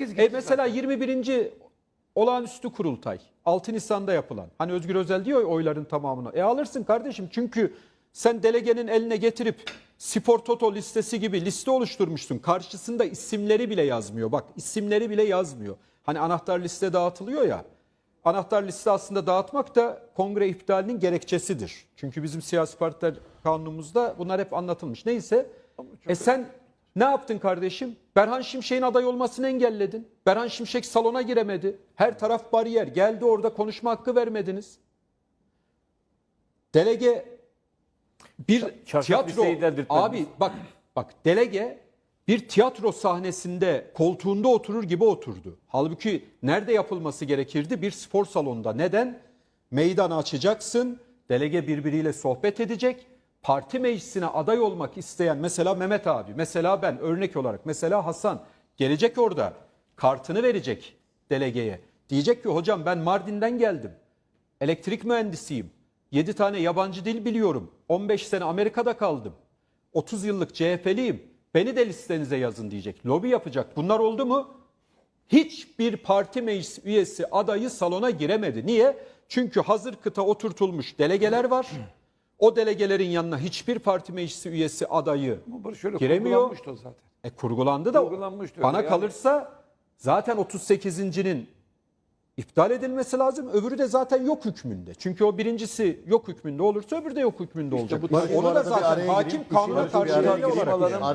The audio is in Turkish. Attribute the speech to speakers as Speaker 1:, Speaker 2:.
Speaker 1: E mesela 21. olağanüstü kurultay 6 Nisan'da yapılan. Hani Özgür Özel diyor oyların tamamını. E alırsın kardeşim çünkü sen delegenin eline getirip spor toto listesi gibi liste oluşturmuşsun. Karşısında isimleri bile yazmıyor. Bak isimleri bile yazmıyor. Hani anahtar liste dağıtılıyor ya. Anahtar liste aslında dağıtmak da kongre iptalinin gerekçesidir. Çünkü bizim siyasi partiler kanunumuzda bunlar hep anlatılmış. Neyse. E sen ne yaptın kardeşim? Berhan Şimşek'in aday olmasını engelledin. Berhan Şimşek salona giremedi. Her taraf bariyer. Geldi orada konuşma hakkı vermediniz. Delege bir
Speaker 2: Çarşaf
Speaker 1: tiyatro abi bak bak delege bir tiyatro sahnesinde koltuğunda oturur gibi oturdu. Halbuki nerede yapılması gerekirdi? Bir spor salonunda. Neden? Meydan açacaksın. Delege birbiriyle sohbet edecek. Parti meclisine aday olmak isteyen mesela Mehmet abi, mesela ben örnek olarak, mesela Hasan gelecek orada kartını verecek delegeye. Diyecek ki hocam ben Mardin'den geldim. Elektrik mühendisiyim. 7 tane yabancı dil biliyorum. 15 sene Amerika'da kaldım. 30 yıllık CHP'liyim. Beni de listenize yazın diyecek. Lobi yapacak. Bunlar oldu mu? Hiçbir parti meclis üyesi adayı salona giremedi. Niye? Çünkü hazır kıta oturtulmuş delegeler var. O delegelerin yanına hiçbir parti meclisi üyesi adayı
Speaker 3: şöyle
Speaker 1: giremiyor.
Speaker 3: kurgulanmıştı o zaten.
Speaker 1: E kurgulandı da
Speaker 3: Kurgulanmıştı
Speaker 1: bana
Speaker 3: yani.
Speaker 1: kalırsa zaten 38'incinin iptal edilmesi lazım. Öbürü de zaten yok hükmünde. Çünkü o birincisi yok hükmünde olursa öbürü de yok hükmünde olacak.
Speaker 4: bu
Speaker 1: Onu da
Speaker 4: arada bir
Speaker 1: zaten
Speaker 4: araya
Speaker 1: hakim
Speaker 4: gireyim.
Speaker 1: kanuna
Speaker 4: İşin arası bir
Speaker 1: karşı
Speaker 4: araya
Speaker 1: delil olarak
Speaker 4: gireyim.
Speaker 1: veriyor.
Speaker 4: Araya